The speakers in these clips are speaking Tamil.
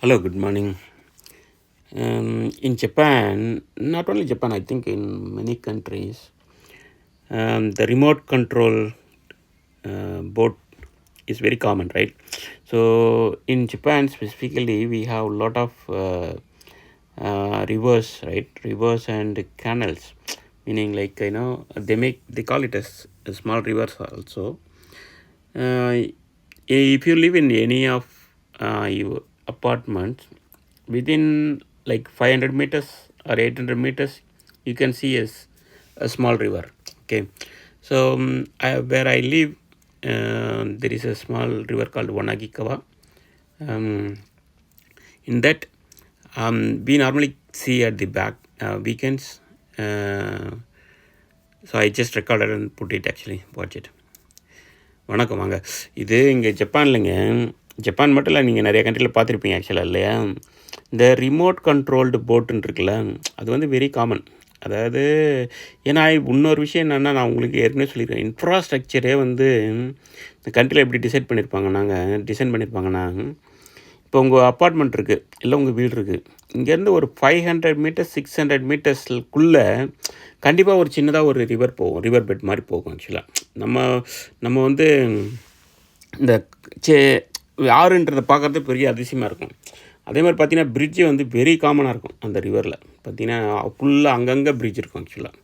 Hello, good morning. Um, in Japan, not only Japan, I think in many countries, um, the remote control uh, boat is very common, right? So in Japan specifically, we have a lot of uh, uh, rivers, right? Rivers and canals, meaning like you know they make they call it as a small rivers also. Uh, if you live in any of uh, your apartments within like 500 meters or 800 meters you can see as a small river okay so um, I, where i live uh, there is a small river called wanagikawa um, in that um, we normally see at the back uh, weekends uh, so i just recorded and put it actually watch it வணக்கம் வாங்க இது இங்கே ஜப்பான்லங்க ஜப்பான் மட்டும் இல்லை நீங்கள் நிறைய கண்ட்ரியில் பார்த்துருப்பீங்க ஆக்சுவலாக இல்லையா? இந்த ரிமோட் கண்ட்ரோல்டு போட்டுன்னு இருக்குல்ல அது வந்து வெரி காமன் அதாவது ஏன்னா இன்னொரு விஷயம் என்னென்னா நான் உங்களுக்கு ஏற்கனவே சொல்லியிருக்கேன் இன்ஃப்ராஸ்ட்ரக்சரே வந்து இந்த கண்ட்ரியில் எப்படி டிசைட் பண்ணியிருப்பாங்கன்னாங்க டிசைன் பண்ணியிருப்பாங்கன்னா இப்போ உங்கள் அப்பார்ட்மெண்ட் இருக்குது இல்லை உங்கள் வீடு இருக்குது இங்கேருந்து ஒரு five hundred metres six hundred மீட்டர்ஸ்க்குள்ளே கண்டிப்பாக ஒரு சின்னதாக ஒரு ரிவர் போகும் ரிவர் பெட் மாதிரி போகும் ஆக்சுவலாக நம்ம நம்ம வந்து இந்த சே யாருன்றதை பார்க்குறது பெரிய அதிசயமாக இருக்கும். அதே மாதிரி பார்த்தீங்கன்னா பிரிட்ஜு வந்து வெரி காமனாக இருக்கும் அந்த ரிவரில் பார்த்தீங்கன்னா ஃபுல்லாக அங்கங்கே பிரிட்ஜ் இருக்கும் ஆக்சுவலாக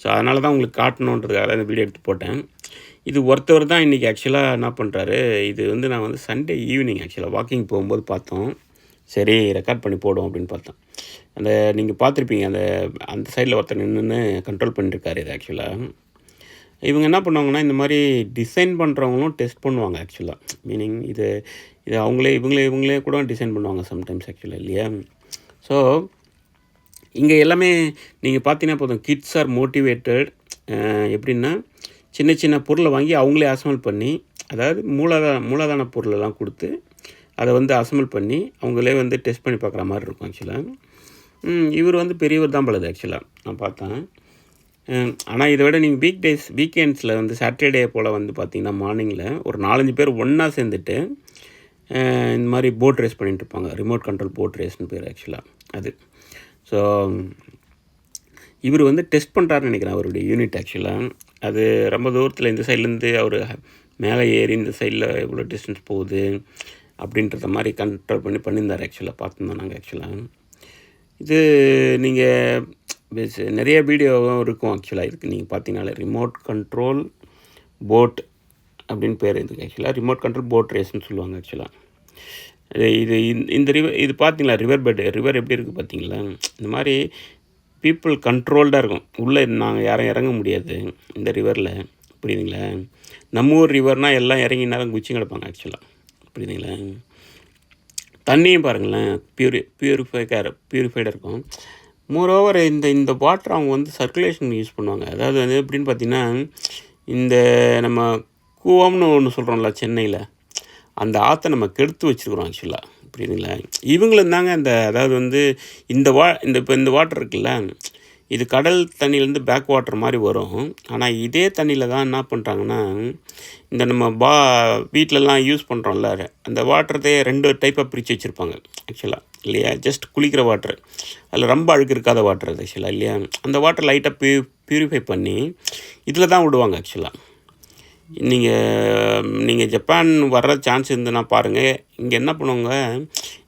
ஸோ அதனால தான் உங்களுக்கு காட்டணுன்றதுக்காக இந்த வீடியோ எடுத்து போட்டேன். இது ஒருத்தவர் தான் இன்றைக்கி ஆக்சுவலாக என்ன பண்ணுறாரு இது வந்து நான் வந்து சண்டே ஈவினிங் ஆக்சுவலாக வாக்கிங் போகும்போது பார்த்தோம். சரி ரெக்கார்ட் பண்ணி போடும் அப்படின்னு பார்த்தேன் அந்த நீங்கள் பார்த்துருப்பீங்க அந்த அந்த சைடில் ஒருத்தர் நின்றுன்னு கண்ட்ரோல் பண்ணியிருக்காரு இது ஆக்சுவலாக இவங்க என்ன பண்ணுவாங்கன்னா இந்த மாதிரி டிசைன் பண்ணுறவங்களும் டெஸ்ட் பண்ணுவாங்க ஆக்சுவலாக மீனிங் இது இது அவங்களே இவங்களே இவங்களே கூட டிசைன் பண்ணுவாங்க சம்டைம்ஸ் ஆக்சுவலாக இல்லையா? ஸோ இங்கே எல்லாமே நீங்கள் பார்த்தீங்கன்னா போதும். கிட்ஸ் ஆர் மோட்டிவேட்டட் எப்படின்னா சின்ன சின்ன பொருளை வாங்கி அவங்களே அசம்பிள் பண்ணி அதாவது மூலதான மூலதான பொருளெல்லாம் கொடுத்து அதை வந்து அசம்பிள் பண்ணி அவங்களே வந்து டெஸ்ட் பண்ணி பார்க்குற மாதிரி இருக்கும் ஆக்சுவலாக இவர் வந்து பெரியவர் தான் பழுது ஆக்சுவலாக நான் பார்த்தேன். ஆனால் இதை விட நீங்கள் வீக் டேஸ் வீக்கெண்ட்ஸில் வந்து சாட்டர்டே போல் வந்து பார்த்திங்கன்னா மார்னிங்கில் ஒரு நாலஞ்சு பேர் ஒன்றா சேர்ந்துட்டு இந்த மாதிரி போட் ரேஸ் பண்ணிகிட்டு இருப்பாங்க. ரிமோட் கண்ட்ரோல் போட் ரேஸ்னு பேர் ஆக்சுவலாக அது. ஸோ இவர் வந்து டெஸ்ட் பண்ணுறாருன்னு நினைக்கிறேன் அவருடைய யூனிட் ஆக்சுவலாக அது ரொம்ப தூரத்தில் இந்த சைட்லேருந்து அவர் மேலே ஏறி இந்த சைடில் எவ்வளோ டிஸ்டன்ஸ் போகுது அப்படின்றத மாதிரி கண்ட்ரோல் பண்ணி பண்ணியிருந்தார் ஆக்சுவலாக பார்த்துருந்தோம் நாங்கள் ஆக்சுவலாக இது நீங்கள் நிறைய வீடியோவும் இருக்கும் ஆக்சுவலாக இருக்குது நீங்கள் பார்த்தீங்கனாலே ரிமோட் கண்ட்ரோல் போட் அப்படின்னு பேர் இதுக்கு ஆக்சுவலாக ரிமோட் கண்ட்ரோல் போட் ரேஸ்ன்னு சொல்லுவாங்க ஆக்சுவலாக இது இந்த ரிவர் இது பார்த்தீங்களா ரிவர் பெட் ரிவர் எப்படி இருக்குது பார்த்தீங்களா? இந்த மாதிரி பீப்புள் கண்ட்ரோல்டாக இருக்கும். உள்ளே நாங்கள் யாரும் இறங்க முடியாது இந்த ரிவரில் புரியுதுங்களா? நம்ம ஊர் ரிவர்னால் எல்லாம் இறங்கி நேரம் குச்சி கிடப்பாங்க ஆக்சுவலாக புரியுதுங்களா? தண்ணியும் பாருங்களேன் பியூரி பியூரிஃபைக்காக பியூரிஃபைடாக இருக்கும். மோரோவர் இந்த இந்த வாட்டர் அவங்க வந்து சர்க்குலேஷன் யூஸ் பண்ணுவாங்க. அதாவது வந்து எப்படின்னு பார்த்தீங்கன்னா இந்த நம்ம கூவம்னு ஒன்று சொல்கிறோம்ல சென்னையில். அந்த ஆற்றை நம்ம கெடுத்து வச்சுருக்குறோம் ஆக்சுவலாக புரியுதுங்களா? இவங்களும் தாங்க இந்த அதாவது வந்து இந்த வா இந்த இப்போ இந்த வாட்டர் இருக்குல்ல இது கடல் தண்ணியிலேருந்து பேக் வாட்டர் மாதிரி வரும். ஆனால் இதே தண்ணியில் தான் என்ன பண்ணுறாங்கன்னா இந்த நம்ம பா வீட்டிலலாம் யூஸ் பண்ணுறோம்ல அந்த வாட்டரத்தையே ரெண்டு டைப்பாக பிரித்து வச்சுருப்பாங்க ஆக்சுவலாக இல்லையா? ஜஸ்ட் குளிக்கிற வாட்டர் அதில் ரொம்ப அழுக்கு இருக்காத வாட்டர் அது ஆக்சுவலாக இல்லையா? அந்த வாட்டர் லைட்டாக பியூ ப்யூரிஃபை பண்ணி இதில் தான் விடுவாங்க ஆக்சுவலாக நீங்கள் நீங்கள் ஜப்பான் வர்ற சான்ஸ் இருந்ததுன்னா பாருங்கள் இங்கே என்ன பண்ணுவாங்க?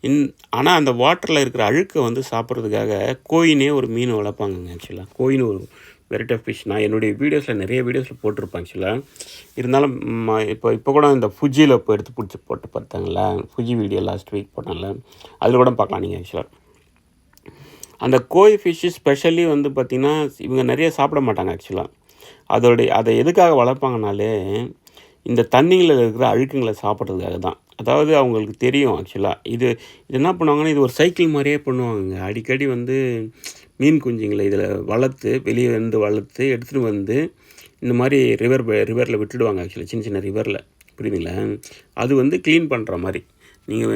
இன் ஆனால் அந்த வாட்டரில் இருக்கிற அழுக்கை வந்து சாப்பிட்றதுக்காக கோயினே ஒரு மீன் வளர்ப்பாங்கங்க ஆக்சுவலாக கோயின் ஒரு வெரைட்டி ஆஃப் ஃபிஷ் நான் என்னுடைய வீடியோஸில் நிறைய வீடியோஸில் போட்டிருப்பேன் ஆக்சுவலாக இருந்தாலும் இப்போ இப்போ கூட இந்த ஃபுஜியில் இப்போ எடுத்து பிடிச்சி போட்டு பார்த்தாங்களா ஃபுஜி வீடியோ லாஸ்ட் வீக் போட்டாங்களே அதில் கூட பார்க்கலாம் நீங்கள் ஆக்சுவலாக அந்த கோய் ஃபிஷ்ஷு ஸ்பெஷலி வந்து பார்த்திங்கன்னா இவங்க நிறைய சாப்பிட மாட்டாங்க ஆக்சுவலாக அதோடைய அதை எதுக்காக வளர்ப்பாங்கனாலே இந்த தண்ணியில் இருக்கிற அழுக்குங்களை சாப்பிட்றதுக்காக தான். அதாவது அவங்களுக்கு தெரியும் ஆக்சுவலாக இது இது என்ன பண்ணுவாங்கன்னா இது ஒரு சைக்கிள் மாதிரியே பண்ணுவாங்க அடிக்கடி வந்து மீன் குஞ்சுங்களை இதில் வளர்த்து வெளியே வந்து வளர்த்து எடுத்துகிட்டு வந்து இந்த மாதிரி ரிவர் ரிவரில் விட்டுடுவாங்க ஆக்சுவலாக சின்ன சின்ன ரிவரில் புரியுதுங்களா? அது வந்து க்ளீன் பண்ணுற மாதிரி. நீங்கள்